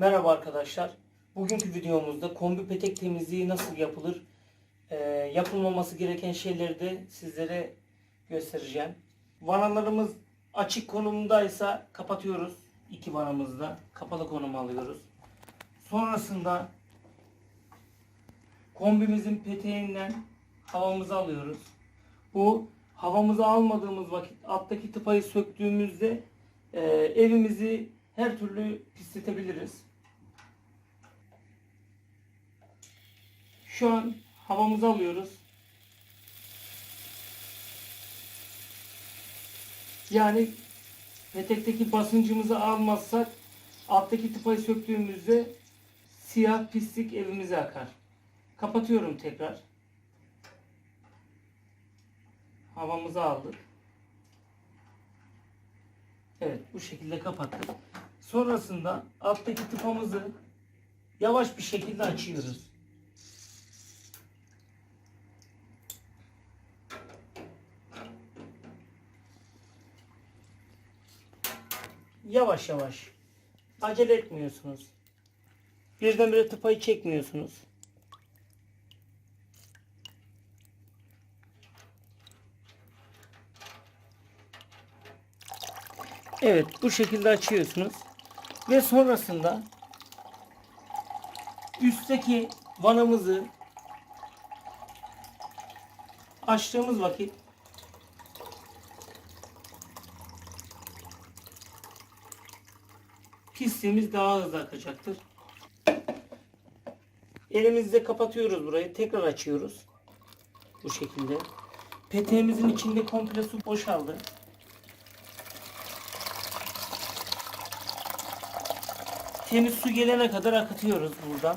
Merhaba arkadaşlar. Bugünkü videomuzda kombi petek temizliği nasıl yapılır, e, yapılmaması gereken şeyleri de sizlere göstereceğim. Vanalarımız açık konumdaysa kapatıyoruz. İki vanamızda kapalı konuma alıyoruz. Sonrasında kombimizin peteğinden havamızı alıyoruz. Bu havamızı almadığımız vakit alttaki tıpayı söktüğümüzde e, evimizi her türlü pisletebiliriz. Şu an havamızı alıyoruz. Yani petekteki basıncımızı almazsak alttaki tıpayı söktüğümüzde siyah pislik evimize akar. Kapatıyorum tekrar. Havamızı aldık. Evet bu şekilde kapattık. Sonrasında alttaki tıpamızı yavaş bir şekilde açıyoruz. Yavaş yavaş. Acele etmiyorsunuz. Birdenbire tıpayı çekmiyorsunuz. Evet bu şekilde açıyorsunuz. Ve sonrasında üstteki vanamızı açtığımız vakit pisliğimiz daha hızlı akacaktır. Elimizle kapatıyoruz burayı. Tekrar açıyoruz. Bu şekilde. Peteğimizin içinde komple su boşaldı. Temiz su gelene kadar akıtıyoruz buradan.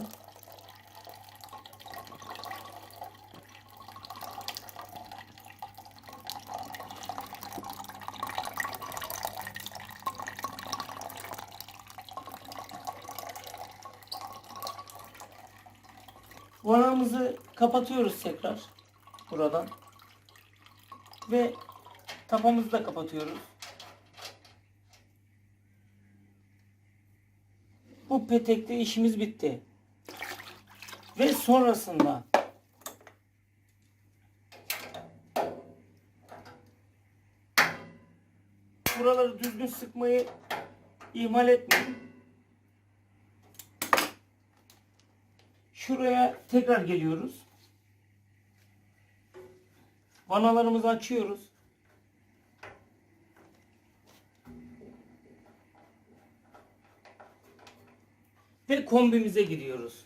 Vanamızı kapatıyoruz tekrar buradan. Ve tapamızı da kapatıyoruz. Bu petekte işimiz bitti. Ve sonrasında buraları düzgün sıkmayı ihmal etmeyin. Şuraya tekrar geliyoruz. Vanalarımızı açıyoruz. ve kombimize giriyoruz.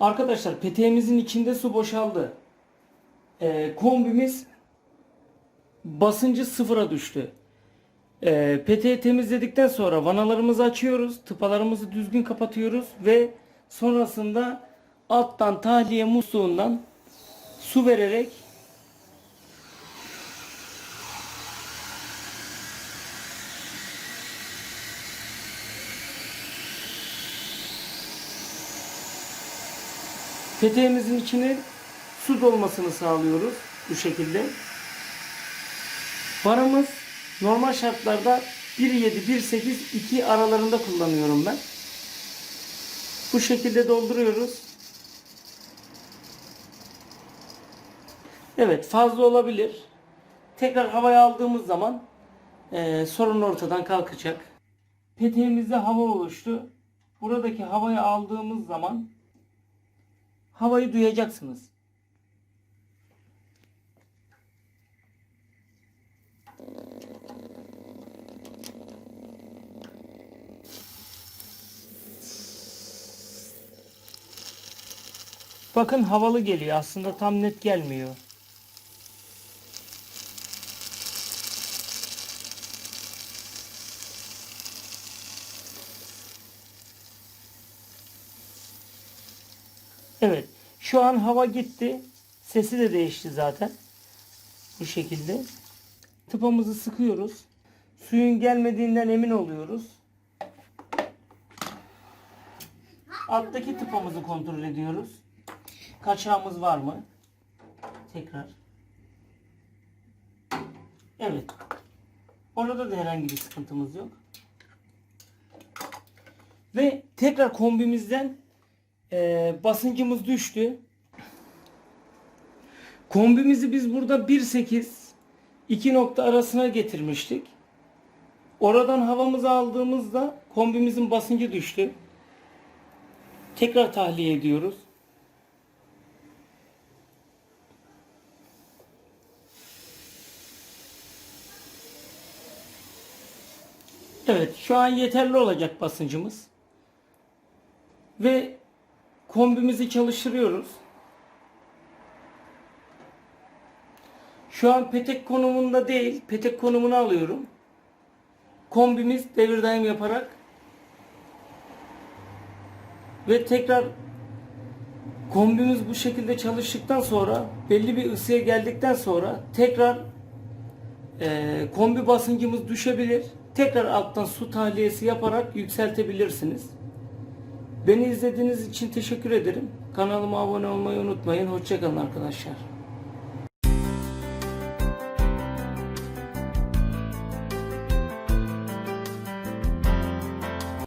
Arkadaşlar peteğimizin içinde su boşaldı. Ee, kombimiz basıncı sıfıra düştü. Ee, peteği temizledikten sonra vanalarımızı açıyoruz. Tıpalarımızı düzgün kapatıyoruz ve sonrasında alttan tahliye musluğundan su vererek Peteğimizin içine su dolmasını sağlıyoruz bu şekilde. Barımız normal şartlarda 1.7 1.8 2 aralarında kullanıyorum ben. Bu şekilde dolduruyoruz. Evet fazla olabilir. Tekrar havaya aldığımız zaman eee, sorun ortadan kalkacak. Peteğimizde hava oluştu. Buradaki havayı aldığımız zaman havayı duyacaksınız. Bakın havalı geliyor. Aslında tam net gelmiyor. Evet. Şu an hava gitti. Sesi de değişti zaten. Bu şekilde. Tıpamızı sıkıyoruz. Suyun gelmediğinden emin oluyoruz. Alttaki tıpamızı kontrol ediyoruz. Kaçağımız var mı? Tekrar. Evet. Orada da herhangi bir sıkıntımız yok. Ve tekrar kombimizden e, basıncımız düştü. Kombimizi biz burada 1.8 2 nokta arasına getirmiştik. Oradan havamızı aldığımızda kombimizin basıncı düştü. Tekrar tahliye ediyoruz. Evet şu an yeterli olacak basıncımız. Ve kombimizi çalıştırıyoruz. Şu an petek konumunda değil, petek konumunu alıyorum. Kombimiz devir daim yaparak ve tekrar kombimiz bu şekilde çalıştıktan sonra belli bir ısıya geldikten sonra tekrar eee, kombi basıncımız düşebilir. Tekrar alttan su tahliyesi yaparak yükseltebilirsiniz. Beni izlediğiniz için teşekkür ederim. Kanalıma abone olmayı unutmayın. Hoşçakalın arkadaşlar.